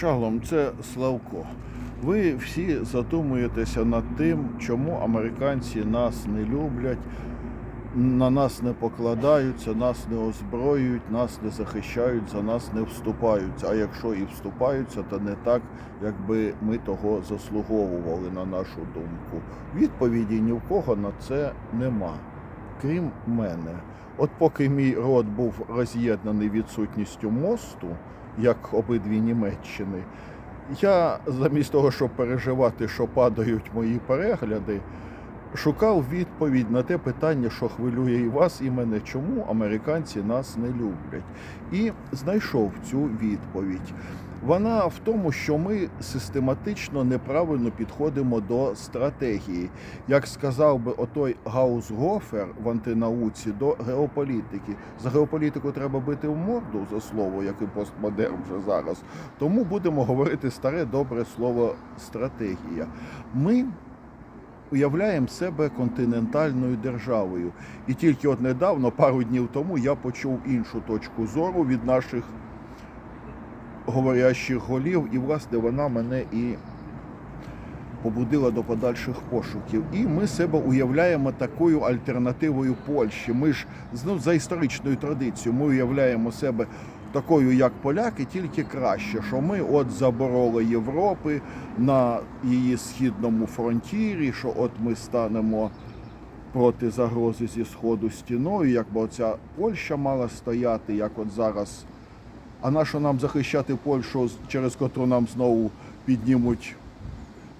Шалом, це Славко. Ви всі задумуєтеся над тим, чому американці нас не люблять, на нас не покладаються, нас не озброюють, нас не захищають, за нас не вступаються. А якщо і вступаються, то не так, якби ми того заслуговували, на нашу думку. Відповіді ні в кого на це нема, крім мене. От поки мій род був роз'єднаний відсутністю мосту, як обидві Німеччини, я замість того, щоб переживати, що падають мої перегляди, шукав відповідь на те питання, що хвилює і вас, і мене, чому американці нас не люблять. І знайшов цю відповідь. Вона в тому, що ми систематично неправильно підходимо до стратегії. Як сказав би отой Гаусгофер в антинауці до геополітики. За геополітику треба бити в морду за слово, як і постмодерн вже зараз. Тому будемо говорити старе добре слово стратегія. Ми уявляємо себе континентальною державою. І тільки от недавно, пару днів тому, я почув іншу точку зору від наших говорящих голів, і власне вона мене і побудила до подальших пошуків. І ми себе уявляємо такою альтернативою Польщі. Ми ж ну, за історичною традицією ми уявляємо себе такою, як поляки, тільки краще, що ми от забороли Європи на її східному фронтірі, що от ми станемо проти загрози зі сходу стіною, як би оця Польща мала стояти, як от зараз. А на що нам захищати Польщу, через котру нам знову піднімуть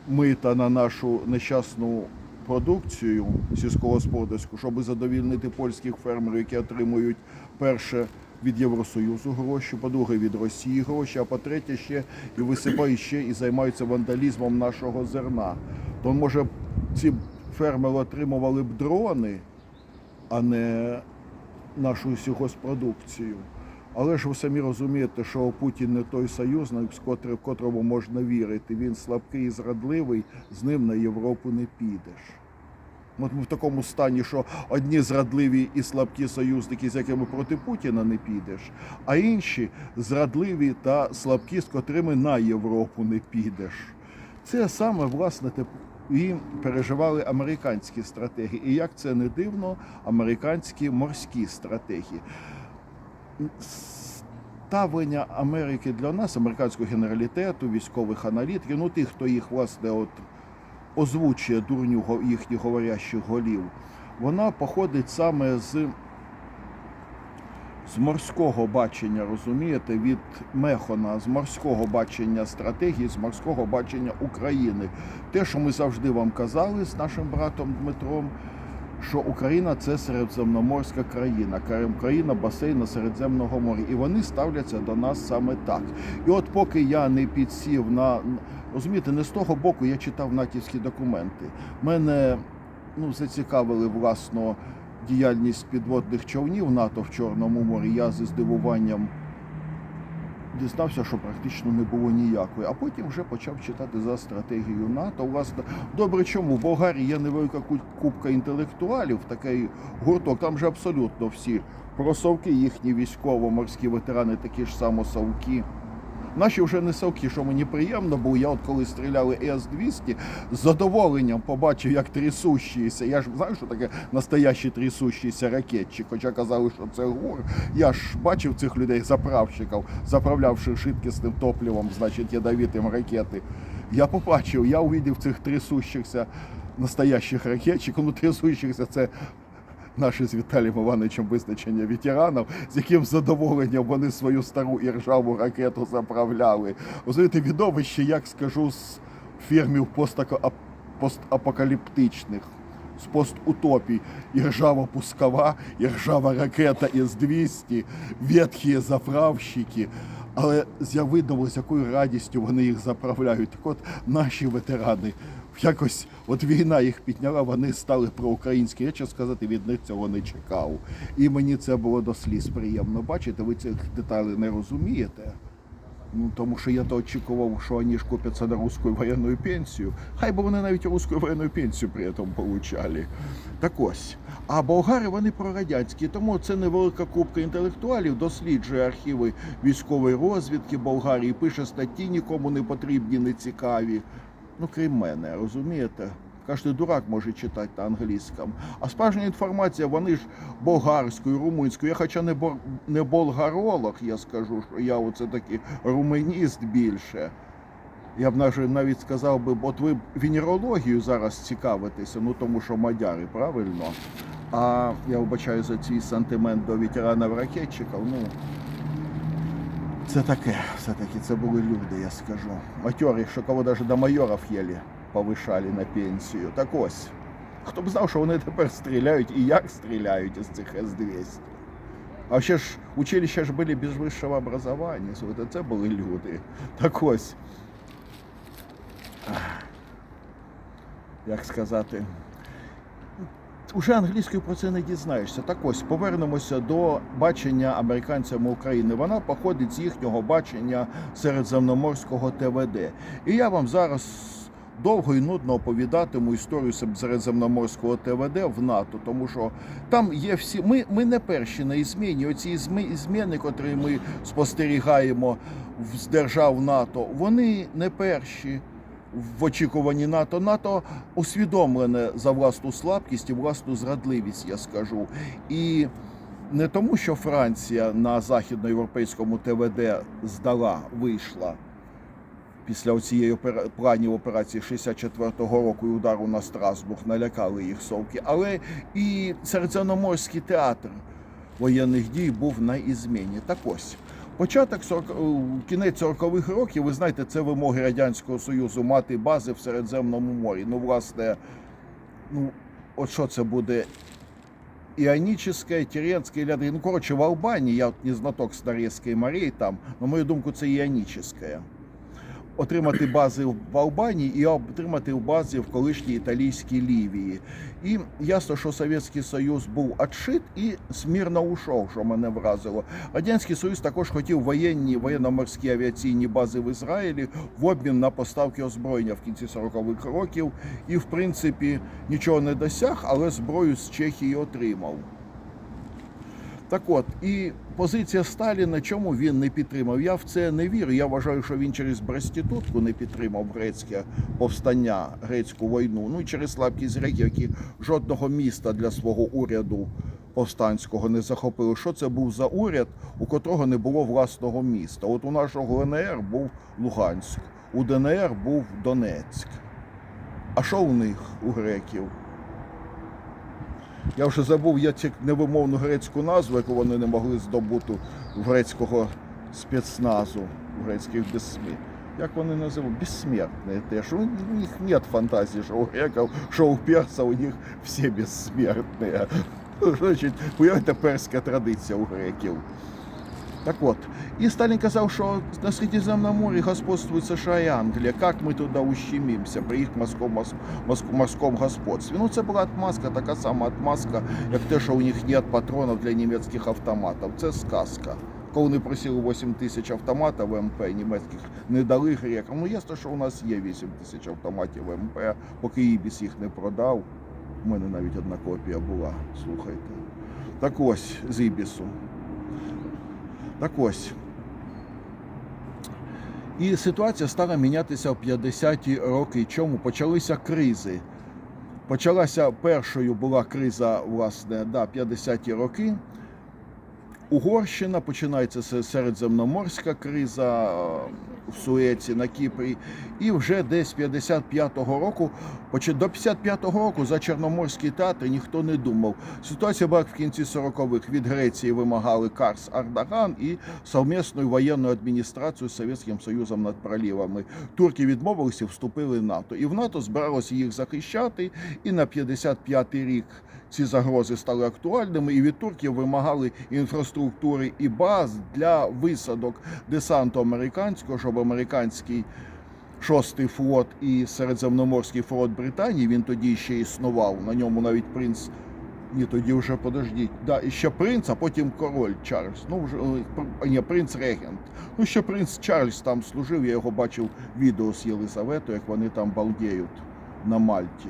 мита на нашу нещасну продукцію сільськогосподарську, щоб задовільнити польських фермерів, які отримують перше від Євросоюзу гроші, по-друге, від Росії гроші, а по-третє, ще і висипають ще і займаються вандалізмом нашого зерна. То може ці фермери отримували б дрони, а не нашу сільгоспродукцію. Але ж ви самі розумієте, що Путін не той союзник, з котрому можна вірити. Він слабкий і зрадливий, з ним на Європу не підеш. От ми в такому стані, що одні зрадливі і слабкі союзники, з якими проти Путіна не підеш, а інші зрадливі та слабкі, з котрими на Європу не підеш. Це саме власне і переживали американські стратегії. І як це не дивно, американські морські стратегії. Ставлення Америки для нас, американського генералітету, військових аналітиків, ну тих, хто їх власне от озвучує дурню їхніх говорящих голів, вона походить саме з, з морського бачення, розумієте, від Мехона, з морського бачення стратегії, з морського бачення України. Те, що ми завжди вам казали з нашим братом Дмитром, що Україна це середземноморська країна, країна басейну Середземного моря, і вони ставляться до нас саме так. І от поки я не підсів на розумієте, не з того боку я читав натівські документи. Мене ну, зацікавили власно діяльність підводних човнів НАТО в Чорному морі. Я зі здивуванням дізнався, що практично не було ніякої. А потім вже почав читати за стратегію НАТО. Власне, добре, чому? В Болгарії є невелика кубка інтелектуалів, такий гурток. Там же абсолютно всі просовки, їхні військово-морські ветерани, такі ж само совки. Наші вже не совки, що мені приємно, бо я от коли стріляли С-200, з задоволенням побачив, як трясущіся. Я ж знаю, що таке настоящий трясущийся ракетчик, хоча казали, що це гур. Я ж бачив цих людей, заправщиків, заправлявши швидкісним топливом, значить, ядовитим ракети. Я побачив, я увидів цих трясущихся настоящих ракетчиків, ну трясущихся це наше з Віталієм Івановичем визначення ветеранів, з яким задоволенням вони свою стару і ржаву ракету заправляли. Розумієте, відовище, як скажу, з фірмів постапокаліптичних. З постутопій і ржава пускова, і ржава ракета С-200, ветхі заправщики. Але я видно, з якою радістю вони їх заправляють. Так от наші ветерани якось от війна їх підняла, вони стали проукраїнські. Я чесно сказати, від них цього не чекав. І мені це було до сліз приємно. Бачите, ви цих деталей не розумієте. Ну, тому що я то очікував, що вони ж купяться на русську воєнну пенсію. Хай би вони навіть русську воєнну пенсію при цьому получали. Так ось. А болгари вони прорадянські, тому це невелика купка інтелектуалів, досліджує архіви військової розвідки Болгарії, пише статті нікому не потрібні, не цікаві. Ну, крім мене, розумієте? Кожен дурак може читати на англійському. А справжня інформація, вони ж болгарською, румунською. Я хоча не, бор... не болгаролог, я скажу, що я оце такий руменіст більше. Я б навіть сказав би, от ви венерологію зараз цікавитеся, ну тому що мадяри, правильно? А я вбачаю за цей сантимент до ветеранів ракетчиків, ну це таке, все-таки це були люди, я скажу. Матьори, що кого навіть до майорів єлі повишали на пенсію. Так ось. Хто б знав, що вони тепер стріляють і як стріляють із цих С-200. А ще ж училища ж були без вищого образування. Слухайте, це були люди. Так ось. Як сказати. Уже англійською про це не дізнаєшся. Так ось повернемося до бачення американцями України. Вона походить з їхнього бачення середземноморського ТВД. І я вам зараз довго і нудно оповідатиму історію середземноморського ТВД в НАТО, тому що там є всі. Ми, ми не перші на ізміні. Оці зміни, котрі ми спостерігаємо з держав НАТО, вони не перші в очікуванні НАТО. НАТО усвідомлене за власну слабкість і власну зрадливість, я скажу. І не тому, що Франція на західноєвропейському ТВД здала, вийшла після цієї планів операції 64-го року і удару на Страсбург, налякали їх совки, але і Середземноморський театр воєнних дій був на ізміні. Так ось. Початок 40, е, кінець 40-х років, ви знаєте, це вимоги Радянського Союзу мати бази в Середземному морі. Ну, власне, ну, от що це буде? Іонічне, Тіренське, Лядрі. Ну, коротше, в Албанії, я от не знаток Старецької морей там, на мою думку, це іонічне. Отримати бази в Албанії і отримати бази в колишній італійській Лівії. І ясно, що Совєтський Союз був отшит і смірно ушов, що мене вразило. Радянський Союз також хотів воєнні воєнно-морські авіаційні бази в Ізраїлі в обмін на поставки озброєння в кінці 40-х років. І, в принципі, нічого не досяг, але зброю з Чехії отримав. Так от, і позиція Сталіна, чому він не підтримав? Я в це не вірю. Я вважаю, що він через Брестітутку не підтримав грецьке повстання, грецьку війну. Ну і через слабкість греків, які жодного міста для свого уряду повстанського не захопили. Що це був за уряд, у котрого не було власного міста? От у нашого ГНР був Луганськ, у ДНР був Донецьк. А що у них, у греків? Я вже забув я цю невимовну грецьку назву, яку вони не могли здобути в грецького спецназу, в грецьких безсмі. Як вони називають? Безсмертні теж. У них нет фантазії, що у греків, що у персів, у них всі безсмертні. Значить, уявляєте, перська традиція у греків. Так от, і Сталін казав, що на Середземному морі господствують США і Англія. Як ми туди ущемимося при їх морському, морському господстві? Ну, це була отмазка, така сама отмазка, як те, що у них нет патронів для німецьких автоматів. Це сказка. Коли вони просили 8 тисяч автоматів МП німецьких, не дали грекам. Ну, ясно, що у нас є 8 тисяч автоматів МП, поки Ібіс їх не продав. У мене навіть одна копія була, слухайте. Так ось, з Ібісу. Так ось. І ситуація стала мінятися в 50-ті роки. Чому почалися кризи? Почалася першою була криза, власне, да, 50-ті роки. Угорщина починається середземноморська криза е, в Суеці на Кіпрі, і вже десь 55-го року, до 55-го року за Чорноморський театр ніхто не думав. Ситуація була в кінці 40-х. Від Греції вимагали Карс Ардаган і совмісну воєнну адміністрацію з Совєтським Союзом над проливами. Турки відмовилися, вступили в НАТО. І в НАТО збиралося їх захищати. І на 55-й рік ці загрози стали актуальними, і від турків вимагали інфраструктури і баз для висадок десанту американського, щоб американський шостий флот і Середземноморський флот Британії він тоді ще існував. На ньому навіть принц Ні, тоді вже подождіть. Да, і ще принц, а потім король Чарльз. Ну, вже е, ні, принц регент. Ну, ще принц Чарльз там служив, я його бачив відео з Єлизаветою, як вони там балдіють на Мальті.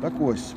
Так ось.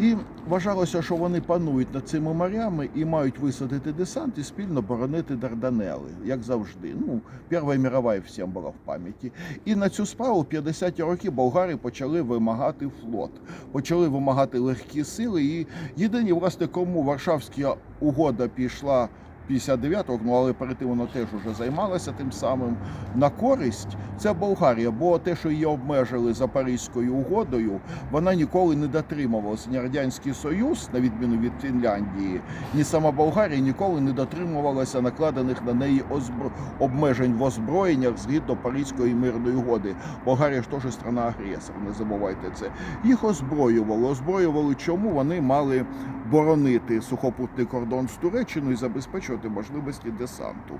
І вважалося, що вони панують над цими морями і мають висадити десант і спільно боронити Дарданели, як завжди. Ну, Перша мірова всім була в пам'яті. І на цю справу в 50-ті роки болгари почали вимагати флот, почали вимагати легкі сили. І єдині, власне, кому Варшавська угода пішла 59-го, ну але перед тим воно теж уже займалося тим самим на користь. Це Болгарія, бо те, що її обмежили за Паризькою угодою, вона ніколи не дотримувалася. Ні Радянський Союз, на відміну від Фінляндії, ні сама Болгарія ніколи не дотримувалася накладених на неї озбро... обмежень в озброєннях згідно Паризької мирної угоди. Болгарія ж теж страна агресор, не забувайте це. Їх озброювали. Озброювали чому? Вони мали боронити сухопутний кордон з Туреччиною і забезпечувати можливості десанту.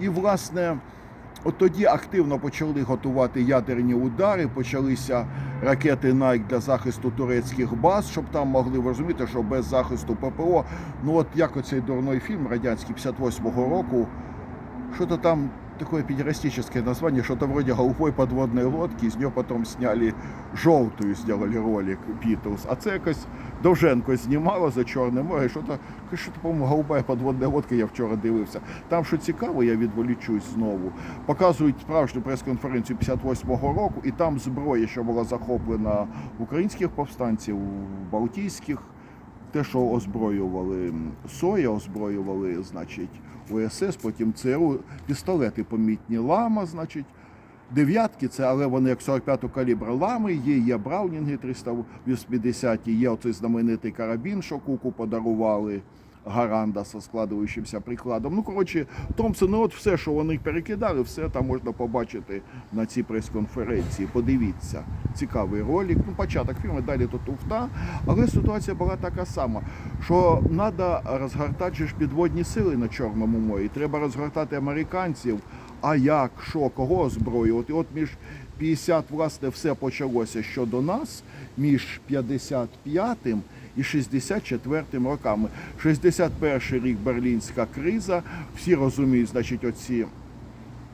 І власне. От тоді активно почали готувати ядерні удари, почалися ракети Найк для захисту турецьких баз, щоб там могли розуміти, що без захисту ППО, ну от як оцей дурний фільм радянський 58-го року, що то там такое педерастическое название, что-то вроде голубой подводной лодки, из нее потом сняли желтую, сделали ролик Beatles. А це якось Довженко знімала за Чорне море, що-то, що-то, по-моєму, голуба подводна лодка, я вчора дивився. Там, що цікаво, я відволічусь знову. Показують справжню прес-конференцію 58-го року, і там зброя, що була захоплена українських повстанців, балтійських, те, що озброювали Соя, озброювали, значить, УСС, потім ЦРУ, пістолети помітні лама, значить. Дев'ятки це, але вони як 45-го калібру лами, є, є Браунінги 380, є оцей знаменитий карабін, що куку подарували. Гаранда зі складуючимся прикладом. Ну, коротше, Томпсон, от все, що вони перекидали, все там можна побачити на цій прес-конференції. Подивіться, цікавий ролик. Ну, початок фільму, далі то туфта. Але ситуація була така сама, що треба розгортати ж підводні сили на Чорному морі. Треба розгортати американців. А як, що, кого озброювати? От між 50, власне, все почалося щодо нас, між 55-м і 64-м роками. 61-й рік Берлінська криза. Всі розуміють, значить, оці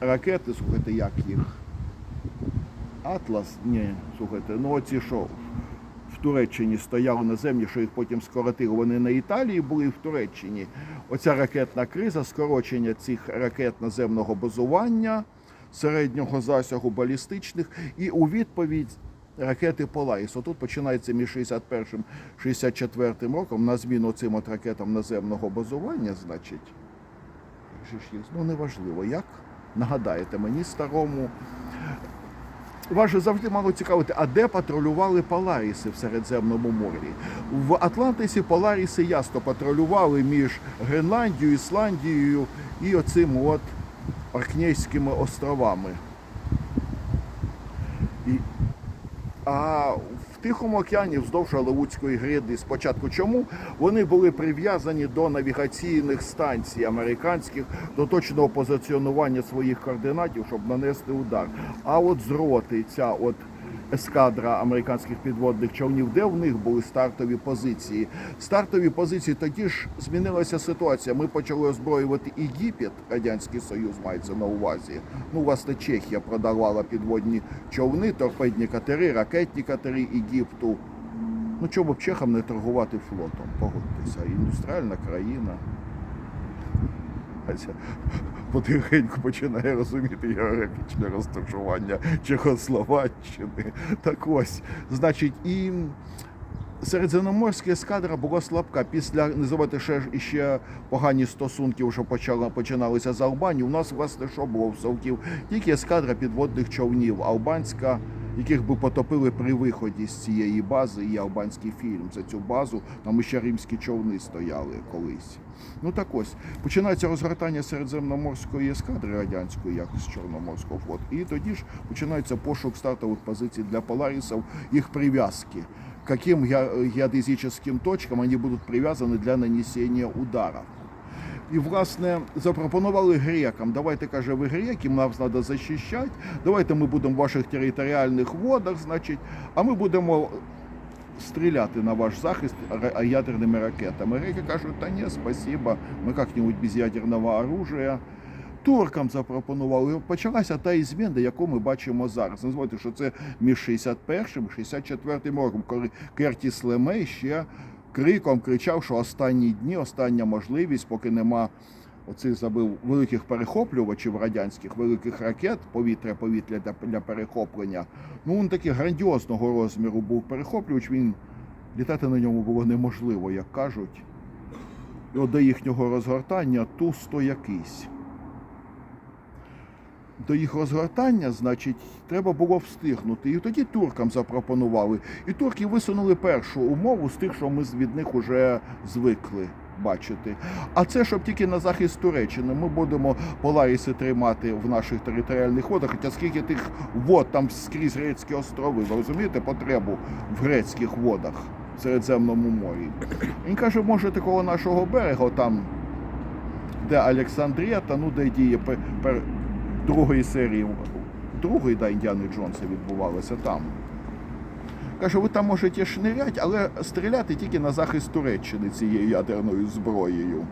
ракети, слухайте, як їх? Атлас? Ні, слухайте, ну оці що? В Туреччині стояли на землі, що їх потім скоротили. Вони на Італії були в Туреччині. Оця ракетна криза, скорочення цих ракет наземного базування, середнього засягу балістичних, і у відповідь ракети Поларіс. Отут починається між 61 64 роком на зміну цим от ракетам наземного базування, значить. Ну, неважливо, як нагадаєте мені старому. Вас же завжди мало цікавити, а де патрулювали Поларіси в Середземному морі? В Атлантисі Поларіси ясно патрулювали між Гренландією, Ісландією і оцим от Оркнейськими островами. А в Тихому океані вздовж Алеутської гриди спочатку чому вони були прив'язані до навігаційних станцій американських, до точного позиціонування своїх координатів, щоб нанести удар. А от з роти ця от ескадра американських підводних човнів, де в них були стартові позиції. Стартові позиції тоді ж змінилася ситуація. Ми почали озброювати Єгипет, Радянський Союз мається на увазі. Ну, власне, Чехія продавала підводні човни, торпедні катери, ракетні катери Єгипту. Ну, чому б чехам не торгувати флотом? Погодьтеся, індустріальна країна. Хотя потихеньку починає розуміти географічне розташування Чехословаччини. Так ось, значить, і Середземноморська ескадра була слабка. Після не забувати ще ж іще погані стосунки, що почала починалися з Албанії. У нас власне що було в Совків? Тільки ескадра підводних човнів албанська, яких би потопили при виході з цієї бази. І албанський фільм за цю базу. Там ще римські човни стояли колись. Ну так ось починається розгортання середземноморської ескадри радянської, як з Чорноморського флоту. І тоді ж починається пошук стартових позицій для Поларисів, їх прив'язки. Каким ге- геодезическим точкам они будут прив'язані для нанесення ударів. І, власне, запропонували грекам. Давайте, каже, ви греки, нас треба захищати. Давайте ми будемо в ваших територіальних водах, значить, а ми будемо стріляти на ваш захист ядерними ракетами. Греки кажуть, та ні, спасибо, ми як-небудь без ядерного оружия. Туркам запропонували. Почалася та зміна, яку ми бачимо зараз. Забудьте, що це між 61 і 64 роком, коли Кертіс Лемей ще криком кричав, що останні дні, остання можливість, поки нема оцих забив великих перехоплювачів радянських, великих ракет, повітря-повітря для, для перехоплення. Ну, він такий грандіозного розміру був перехоплювач, він літати на ньому було неможливо, як кажуть. І от до їхнього розгортання тусто якийсь. До їх розгортання, значить, треба було встигнути. І тоді туркам запропонували. І турки висунули першу умову з тих, що ми від них вже звикли бачити. А це щоб тільки на захист Туреччини. Ми будемо Поларіси тримати в наших територіальних водах. Хоча скільки тих вод там скрізь грецькі острови, ви розумієте потребу в грецьких водах в Середземному морі. Він каже, може такого нашого берега, там, де Олександрія, та ну де діє другої серії, другої да, Індіани Джонса відбувалося там. Каже, ви там можете шниряти, але стріляти тільки на захист Туреччини цією ядерною зброєю.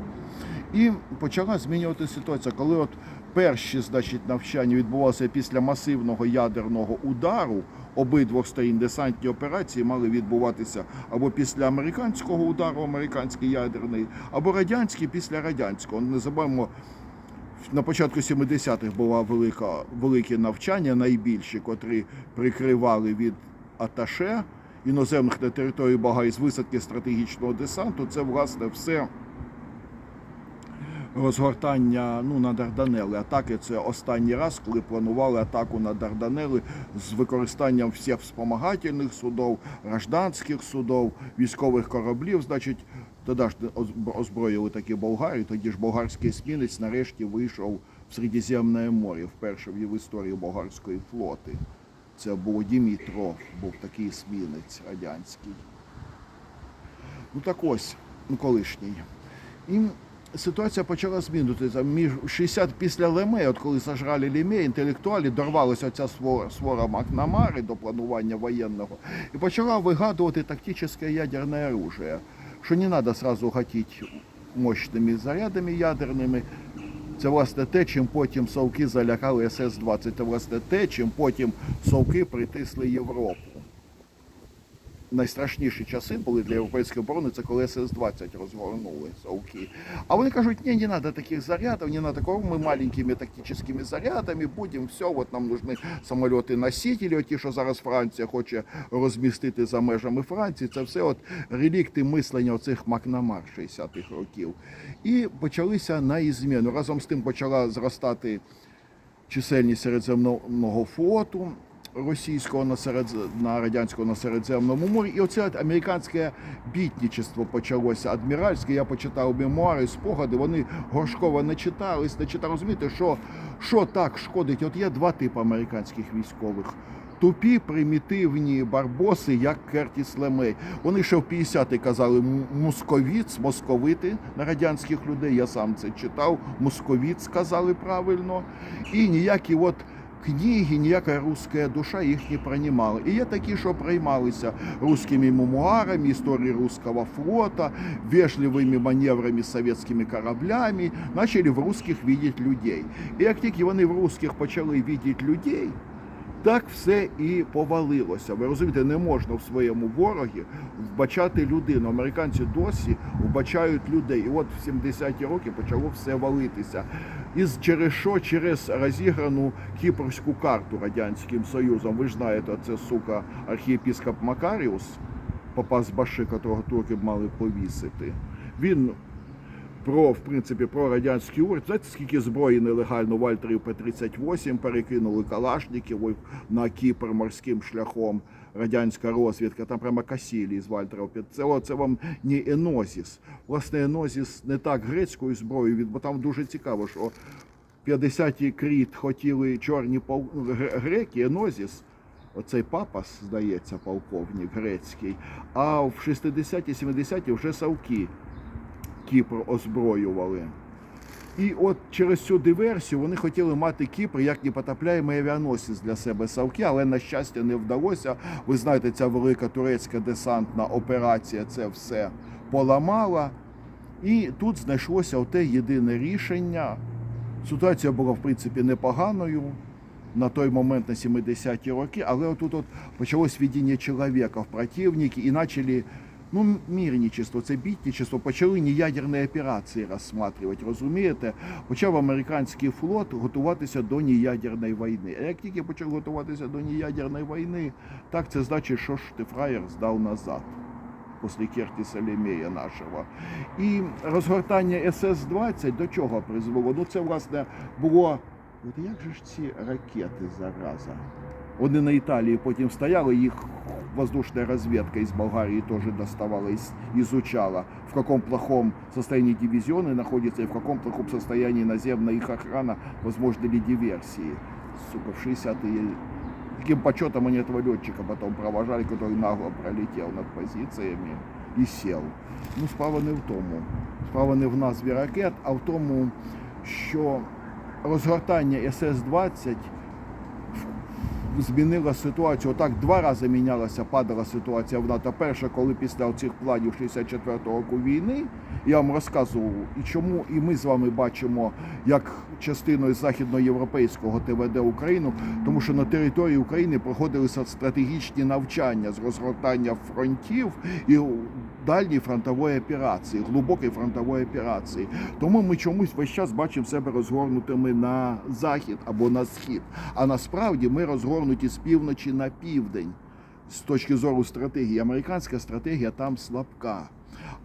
І почала змінювати ситуація, коли от перші значить, навчання відбувалися після масивного ядерного удару обидвох сторін десантні операції мали відбуватися або після американського удару, американський ядерний, або радянський після радянського. Не забуваємо, на початку 70-х була велика, велике навчання, найбільші, котрі прикривали від аташе іноземних на території Багай з висадки стратегічного десанту. Це власне все розгортання ну, на Дарданели. Атаки це останній раз, коли планували атаку на Дарданели з використанням всіх вспомагательних судов, гражданських судов, військових кораблів. Значить, тоді озброїли такі болгари. Тоді ж болгарський есмінець нарешті вийшов в Середземне море, вперше в історії болгарської флоти. Це був Дімітров, був такий есмінець радянський. Ну так ось, ну колишній. І ситуація почала змінюватися. Між 60 після Леме, от коли сожрали Леме, інтелектуалі дорвалася ця свора, свора Макнамари до планування воєнного і почала вигадувати тактичне ядерне оружие, що не надо сразу гатити мощними зарядами ядерними. Це власне те, чим потім совки залякали СС-20. Це власне те, чим потім совки притисли Європу найстрашніші часи були для європейської оборони, це коли СС-20 розгорнули совки. А вони кажуть, ні, не треба таких зарядів, не треба такого, ми маленькими тактичними зарядами будемо, все, от нам нужны самольоти-носителі, ті, що зараз Франція хоче розмістити за межами Франції, це все от релікти мислення оцих Макнамар 60-х років. І почалися на зміну. Разом з тим почала зростати чисельність Середземного флоту російського на, на радянського на Середземному морі. І оце американське бітнічество почалося. Адміральське, я почитав мемуари, спогади, вони Горшкова не читались, не читали. Розумієте, що, що так шкодить? От є два типи американських військових. Тупі, примітивні барбоси, як Кертіс Лемей. Вони ще в 50-ті казали «м- московіц, московити на радянських людей. Я сам це читав. Московіц казали правильно. І ніякі от книги, ніяка руська душа їх не приймала. І є такі, що приймалися русскими мемуарами, історії русского флота, вежливими маневрами з совєтськими кораблями, почали в русських бачити людей. І як тільки вони в русських почали бачити людей, так все і повалилося. Ви розумієте, не можна в своєму ворогі вбачати людину. Американці досі вбачають людей. І от в 70-ті роки почало все валитися. І через що? Через розіграну кіпрську карту Радянським Союзом. Ви ж знаєте, це сука архієпіскоп Макаріус, попа з Баши, якого турки мали повісити. Він про в принципі про радянський уряд. Знаєте, скільки зброї нелегально Вальтерів П-38 перекинули Калашників на Кіпр морським шляхом. Радянська розвідка, там прямо Касілій з Вальтерів. Це, це вам не Енозіс. Власне, Енозіс не так грецькою зброєю, бо там дуже цікаво, що 50-ті кріт хотіли чорні пол... греки, Енозіс, оцей папас, здається, полковник грецький, а в 60-ті, 70-ті вже Савки Кіпр озброювали. І от через цю диверсію вони хотіли мати Кіпр як непотопляємий авіаносець для себе Савки, але на щастя не вдалося. Ви знаєте, ця велика турецька десантна операція це все поламала. І тут знайшлося оте єдине рішення. Ситуація була в принципі непоганою на той момент на 70-ті роки, але отут от почалось введення чоловіка в противники і почали ну, мирничество, це бітничество, почали неядерні операції розсматривати, розумієте? Почав американський флот готуватися до неядерної війни. А як тільки почав готуватися до неядерної війни, так це значить, що ж здав назад. Після Кертіса Лемея нашого. І розгортання СС-20 до чого призвело? Ну це, власне, було. От як же ж ці ракети зараза? Вони на Італії потім стояли, їх воздушная разведка из Болгарии тоже доставала, из- изучала, в каком плохом состоянии дивизионы находятся и в каком плохом состоянии наземная их охрана, возможны ли диверсии. Сука, в 60-е. Каким почетом они этого летчика потом провожали, который нагло пролетел над позиціями і сел. Ну, справа не в тому. Справа не в назві ракет, а в тому, що розгортання СС-20 змінила ситуацію. Отак два рази мінялася, падала ситуація в НАТО. Перша, коли після цих планів 64-го року війни, я вам розказував, і чому і ми з вами бачимо як частиною західноєвропейського ТВД Україну, тому що на території України проходилися стратегічні навчання з розгортання фронтів і дальньої фронтової операції, глибокої фронтової операції. Тому ми чомусь весь час бачимо себе розгорнутими на захід або на схід. А насправді ми розгорнуті з півночі на південь. З точки зору стратегії, американська стратегія там слабка.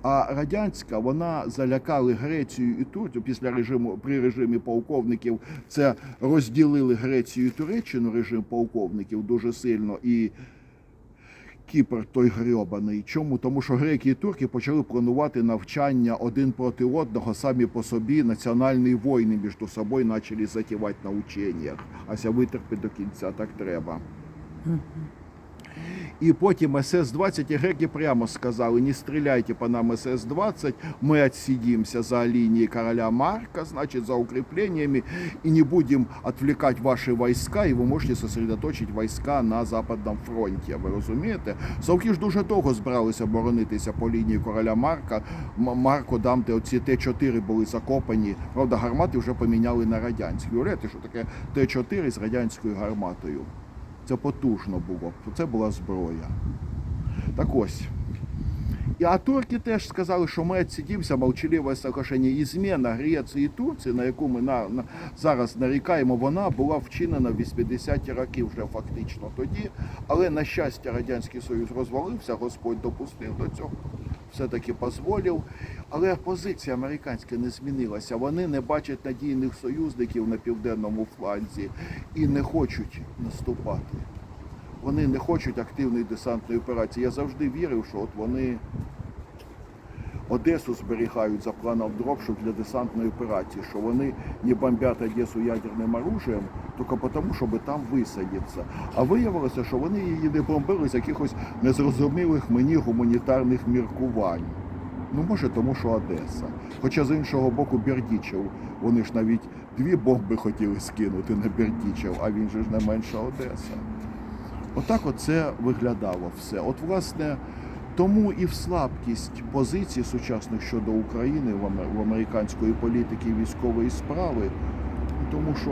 А радянська вона залякали Грецію і Турцію після режиму при режимі полковників. Це розділили Грецію і Туреччину режим полковників дуже сильно і. Кіпр той грьобаний. Чому? Тому що греки і турки почали планувати навчання один проти одного, самі по собі національні війни між собою почали затівати на ученнях. Ася витерпи до кінця, так треба. І потім СС-20, і греки прямо сказали, не стріляйте по нам СС-20, ми відсидимося за лінією короля Марка, значить, за укреплениями, і не будемо відвлекати ваші війська, і ви можете сосредоточити війська на Западному фронті. Ви розумієте? Совки ж дуже довго збиралися боронитися по лінії короля Марка. Марко, там, де оці Т-4 були закопані. Правда, гармати вже поміняли на радянські. Уявляєте, що таке Т-4 з радянською гарматою? Це потужно було. Це була зброя. Так ось. А турки теж сказали, що ми відсидімося мовчаливе соглашення. І зміна Греції і Турції, на яку ми на, на, зараз нарікаємо, вона була вчинена в 80-ті роки вже фактично тоді. Але, на щастя, Радянський Союз розвалився, Господь допустив до цього, все-таки дозволив. Але позиція американська не змінилася. Вони не бачать надійних союзників на південному фланзі і не хочуть наступати. Вони не хочуть активної десантної операції. Я завжди вірив, що от вони Одесу зберігають за планом дропшип для десантної операції, що вони не бомбять Одесу ядерним оружием, тільки тому, щоб там висадитися. А виявилося, що вони її не бомбили з якихось незрозумілих мені гуманітарних міркувань. Ну, може, тому що Одеса. Хоча з іншого боку, Бердічев, вони ж навіть дві бомби хотіли скинути на Бердічев, а він же ж не менша Одеса. Отак оце виглядало все. От, власне, тому і в слабкість позицій сучасних щодо України в аме- американської політики військової справи, тому що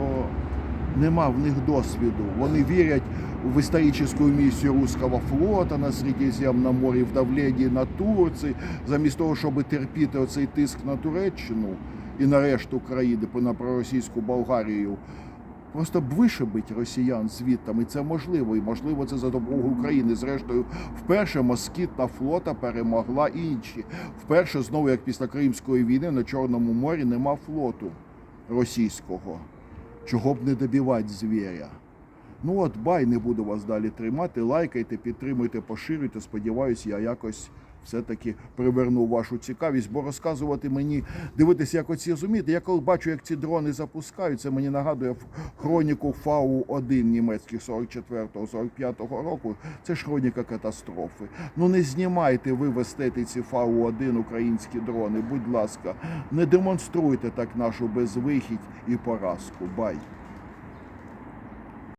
нема в них досвіду. Вони вірять в історичну місію руського флота на Середземному морі, в давленні на Турції, замість того, щоб терпіти оцей тиск на Туреччину і на решту країни, на проросійську Болгарію. Просто б вишибить росіян звідтам, і це можливо. І можливо це за допомогою України. Зрештою, вперше москітна флота перемогла інші. Вперше знову, як після Кримської війни, на Чорному морі нема флоту російського. Чого б не добивати звіря. Ну от бай, не буду вас далі тримати. Лайкайте, підтримуйте, поширюйте. Сподіваюсь, я якось все-таки привернув вашу цікавість, бо розказувати мені, дивитися, як оці розумієте, я коли бачу, як ці дрони запускають, це мені нагадує хроніку Фау-1 німецьких 44-45 року. Це ж хроніка катастрофи. Ну не знімайте ви в естетиці Фау-1 українські дрони. Будь ласка, не демонструйте так нашу безвихідь і поразку. Бай.